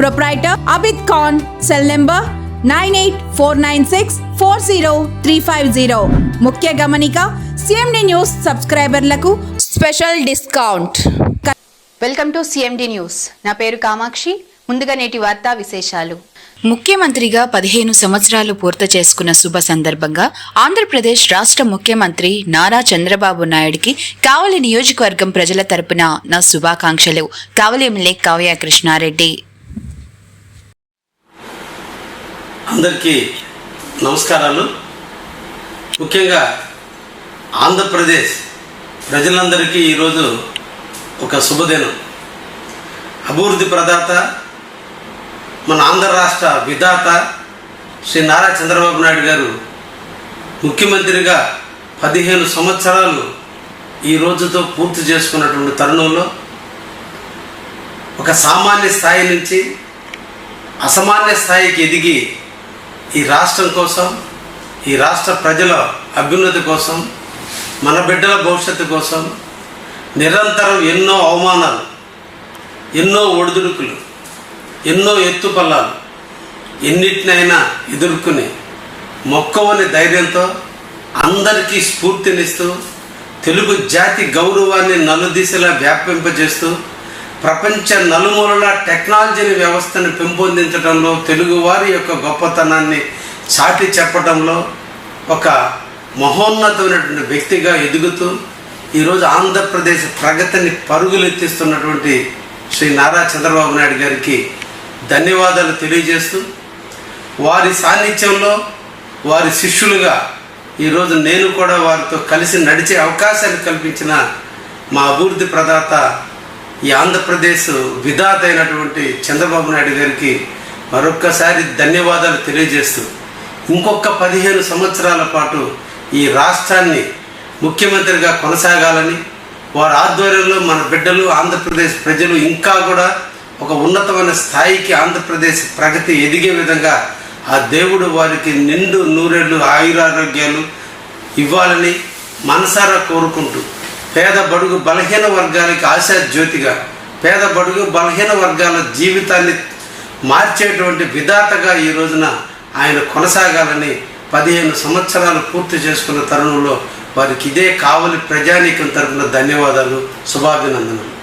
Proprietor Abid Khan cell number nine eight four nine six four zero three five zero ముఖ్య గమనిక CMD news సబ్స్క్రైబర్లకు special discount welcome to CMD news నా పేరు కామాక్షి. ముందుగా నేటి వార్తా విశేషాలు. ముఖ్యమంత్రిగా పదిహేను సంవత్సరాలు పూర్తి చేసుకున్న శుభ సందర్భంగా ఆంధ్రప్రదేశ్ రాష్ట్ర ముఖ్యమంత్రి నారా చంద్రబాబు నాయుడికి కావలి నియోజకవర్గం ప్రజల తరపున నా శుభాకాంక్షలు. కావలి ఎమ్మెల్యే కావ్య కృష్ణారెడ్డి అందరికీ నమస్కారాలు. ముఖ్యంగా ఆంధ్రప్రదేశ్ ప్రజలందరికీ ఈరోజు ఒక శుభదినం. అభివృద్ధి ప్రదాత మన ఆంధ్ర రాష్ట్ర విధాత శ్రీ నారా చంద్రబాబు నాయుడు గారు ముఖ్యమంత్రిగా పదిహేను సంవత్సరాలు ఈ రోజుతో పూర్తి చేసుకున్నటువంటి తరుణంలో ఒక సామాన్య స్థాయి నుంచి అసామాన్య స్థాయికి ఎదిగి ఈ రాష్ట్రం కోసం ఈ రాష్ట్ర ప్రజల అభ్యున్నతి కోసం మన బిడ్డల భవిష్యత్తు కోసం నిరంతరం ఎన్నో అవమానాలు ఎన్నో ఒడిదుడుకులు ఎన్నో ఎత్తుపల్లాలు ఎన్నిటినైనా ఎదుర్కొని మొక్కవని ధైర్యంతో అందరికీ స్ఫూర్తినిస్తూ తెలుగు జాతి గౌరవాన్ని నలుదిశలా వ్యాపింపజేస్తూ ప్రపంచ నలుమూలల టెక్నాలజీని వ్యవస్థను పెంపొందించడంలో తెలుగువారి యొక్క గొప్పతనాన్ని చాటి చెప్పడంలో ఒక మహోన్నతమైనటువంటి వ్యక్తిగా ఎదుగుతూ ఈరోజు ఆంధ్రప్రదేశ్ ప్రగతిని పరుగులెత్తిస్తున్నటువంటి శ్రీ నారా చంద్రబాబు నాయుడు గారికి ధన్యవాదాలు తెలియజేస్తూ వారి సాన్నిధ్యంలో వారి శిష్యులుగా ఈరోజు నేను కూడా వారితో కలిసి నడిచే అవకాశాన్ని కల్పించిన మా అభివృద్ధి ప్రదాత ఈ ఆంధ్రప్రదేశ్ విధాత అయినటువంటి చంద్రబాబు నాయుడు గారికి మరొక్కసారి ధన్యవాదాలు తెలియజేస్తూ ఇంకొక పదిహేను సంవత్సరాల పాటు ఈ రాష్ట్రాన్ని ముఖ్యమంత్రిగా కొనసాగాలని వారి ఆధ్వర్యంలో మన బిడ్డలు ఆంధ్రప్రదేశ్ ప్రజలు ఇంకా కూడా ఒక ఉన్నతమైన స్థాయికి ఆంధ్రప్రదేశ్ ప్రగతి ఎదిగే విధంగా ఆ దేవుడు వారికి నిండు నూరేళ్ళు ఆయురారోగ్యాలు ఇవ్వాలని మనసారా కోరుకుంటూ పేద బడుగు బలహీన వర్గాలకి ఆశా జ్యోతిగా పేద బడుగు బలహీన వర్గాల జీవితాన్ని మార్చేటువంటి విధాతగా ఈ రోజున ఆయన కొనసాగాలని పదిహేను సంవత్సరాలు పూర్తి చేసుకున్న తరుణంలో వారికి ఇదే కావలి ప్రజానీకం తరపున ధన్యవాదాలు శుభాభినందనలు.